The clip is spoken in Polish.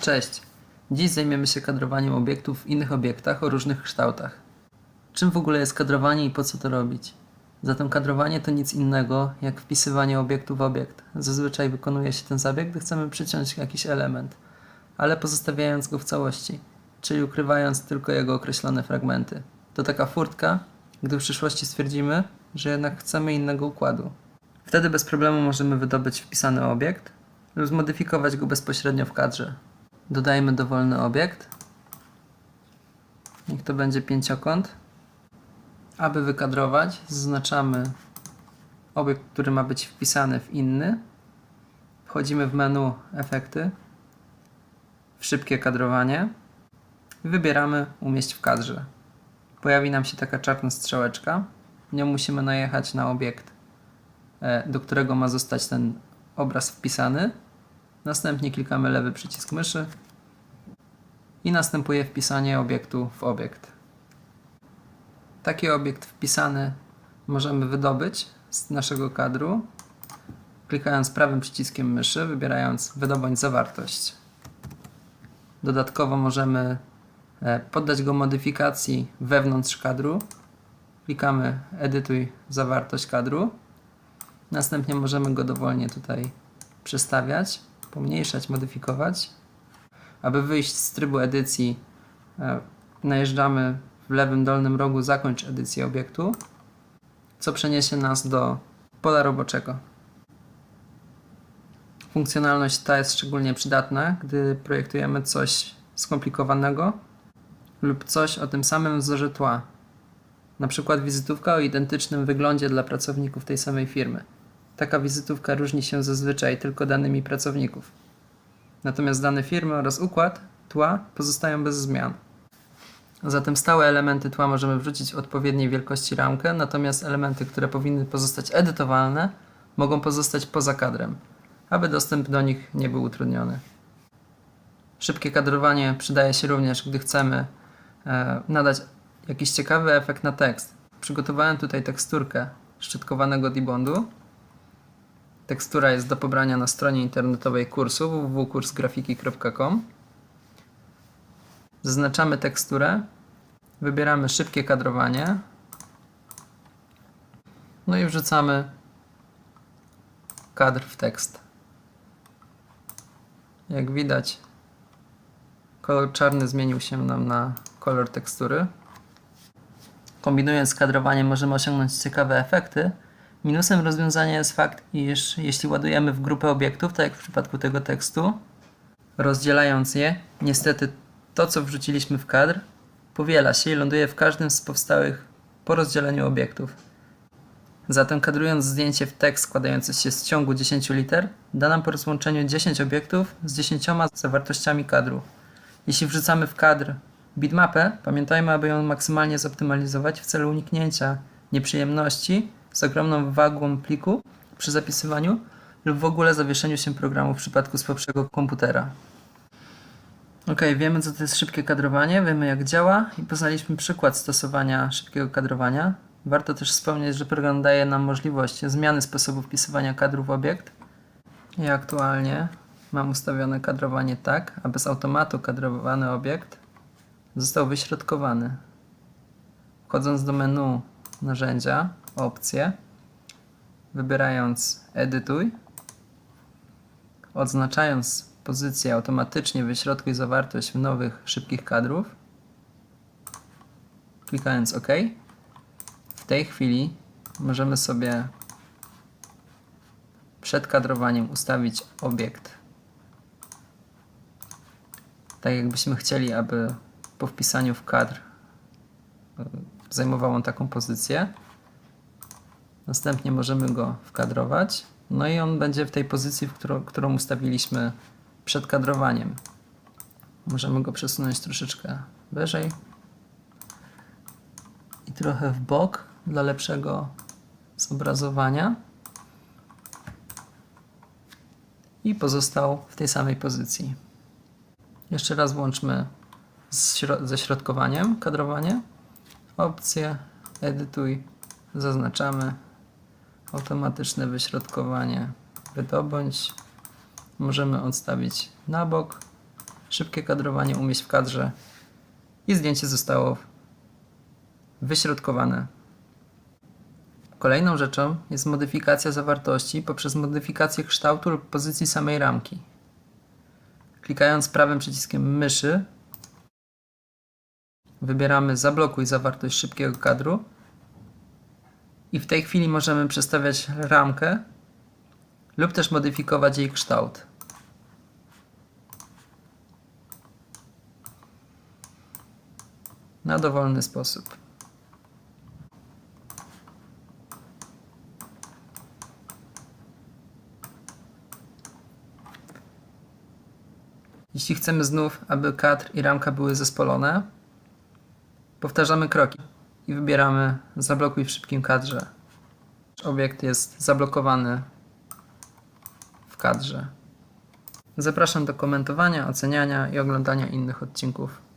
Cześć! Dziś zajmiemy się kadrowaniem obiektów w innych obiektach o różnych kształtach. Czym w ogóle jest kadrowanie i po co to robić? Zatem kadrowanie to nic innego jak wpisywanie obiektu w obiekt. Zazwyczaj wykonuje się ten zabieg, gdy chcemy przyciąć jakiś element, ale pozostawiając go w całości, czyli ukrywając tylko jego określone fragmenty. To taka furtka, gdy w przyszłości stwierdzimy, że jednak chcemy innego układu. Wtedy bez problemu możemy wydobyć wpisany obiekt lub zmodyfikować go bezpośrednio w kadrze. Dodajmy dowolny obiekt. Niech to będzie pięciokąt. Aby wykadrować, zaznaczamy obiekt, który ma być wpisany w inny. Wchodzimy w menu Efekty, w Szybkie kadrowanie wybieramy Umieść w kadrze. Pojawi nam się taka czarna strzałeczka. Nią musimy najechać na obiekt, e, do którego ma zostać ten obraz wpisany. Następnie klikamy lewy przycisk myszy i następuje wpisanie obiektu w obiekt. Taki obiekt wpisany możemy wydobyć z naszego kadru, klikając prawym przyciskiem myszy, wybierając wydobądź zawartość. Dodatkowo możemy e, poddać go modyfikacji wewnątrz kadru. Klikamy edytuj zawartość kadru. Następnie możemy go dowolnie tutaj przestawiać, pomniejszać, modyfikować. Aby wyjść z trybu edycji, e, najeżdżamy w lewym dolnym rogu zakończ edycję obiektu, co przeniesie nas do pola roboczego. Funkcjonalność ta jest szczególnie przydatna, gdy projektujemy coś skomplikowanego lub coś o tym samym wzorze tła, na przykład wizytówka o identycznym wyglądzie dla pracowników tej samej firmy. Taka wizytówka różni się zazwyczaj tylko danymi pracowników. Natomiast dane firmy oraz układ tła pozostają bez zmian. Zatem stałe elementy tła możemy wrzucić w odpowiedniej wielkości ramkę, natomiast elementy, które powinny pozostać edytowalne, mogą pozostać poza kadrem, aby dostęp do nich nie był utrudniony. Szybkie kadrowanie przydaje się również, gdy chcemy e, nadać jakiś ciekawy efekt na tekst. Przygotowałem tutaj teksturkę szczytkowanego debondu. Tekstura jest do pobrania na stronie internetowej kursu www.kursgrafiki.com. Zaznaczamy teksturę, wybieramy szybkie kadrowanie, no i wrzucamy kadr w tekst. Jak widać, kolor czarny zmienił się nam na kolor tekstury. Kombinując z kadrowaniem możemy osiągnąć ciekawe efekty. Minusem rozwiązania jest fakt, iż jeśli ładujemy w grupę obiektów, tak jak w przypadku tego tekstu, rozdzielając je, niestety to, co wrzuciliśmy w kadr, powiela się i ląduje w każdym z powstałych po rozdzieleniu obiektów. Zatem kadrując zdjęcie w tekst składający się z ciągu 10 liter, da nam po rozłączeniu 10 obiektów z 10 zawartościami kadru. Jeśli wrzucamy w kadr bitmapę, pamiętajmy, aby ją maksymalnie zoptymalizować w celu uniknięcia nieprzyjemności z ogromną wagą pliku przy zapisywaniu lub w ogóle zawieszeniu się programu w przypadku słabszego komputera. Ok, wiemy co to jest szybkie kadrowanie, wiemy jak działa i poznaliśmy przykład stosowania szybkiego kadrowania. Warto też wspomnieć, że program daje nam możliwość zmiany sposobu wpisywania kadru w obiekt. Ja aktualnie mam ustawione kadrowanie tak, aby z automatu kadrowany obiekt został wyśrodkowany. Wchodząc do menu narzędzia, opcje, wybierając edytuj, odznaczając pozycję automatycznie wyśrodkuj zawartość w nowych szybkich kadrów, klikając OK. W tej chwili możemy sobie przed kadrowaniem ustawić obiekt. Tak jakbyśmy chcieli, aby po wpisaniu w kadr e, zajmował on taką pozycję. Następnie możemy go wkadrować. No i on będzie w tej pozycji, w którą, którą ustawiliśmy przed kadrowaniem. Możemy go przesunąć troszeczkę wyżej i trochę w bok dla lepszego zobrazowania. I pozostał w tej samej pozycji. Jeszcze raz włączmy ze środkowaniem kadrowanie. Opcje, edytuj, zaznaczamy automatyczne wyśrodkowanie, wydobądź. Możemy odstawić na bok szybkie kadrowanie umieść w kadrze i zdjęcie zostało wyśrodkowane. Kolejną rzeczą jest modyfikacja zawartości poprzez modyfikację kształtu lub pozycji samej ramki. Klikając prawym przyciskiem myszy wybieramy zablokuj zawartość szybkiego kadru i w tej chwili możemy przestawiać ramkę lub też modyfikować jej kształt. Na dowolny sposób. Jeśli chcemy znów, aby kadr i ramka były zespolone, powtarzamy kroki i wybieramy zablokuj w szybkim kadrze. Obiekt jest zablokowany w kadrze. Zapraszam do komentowania, oceniania i oglądania innych odcinków.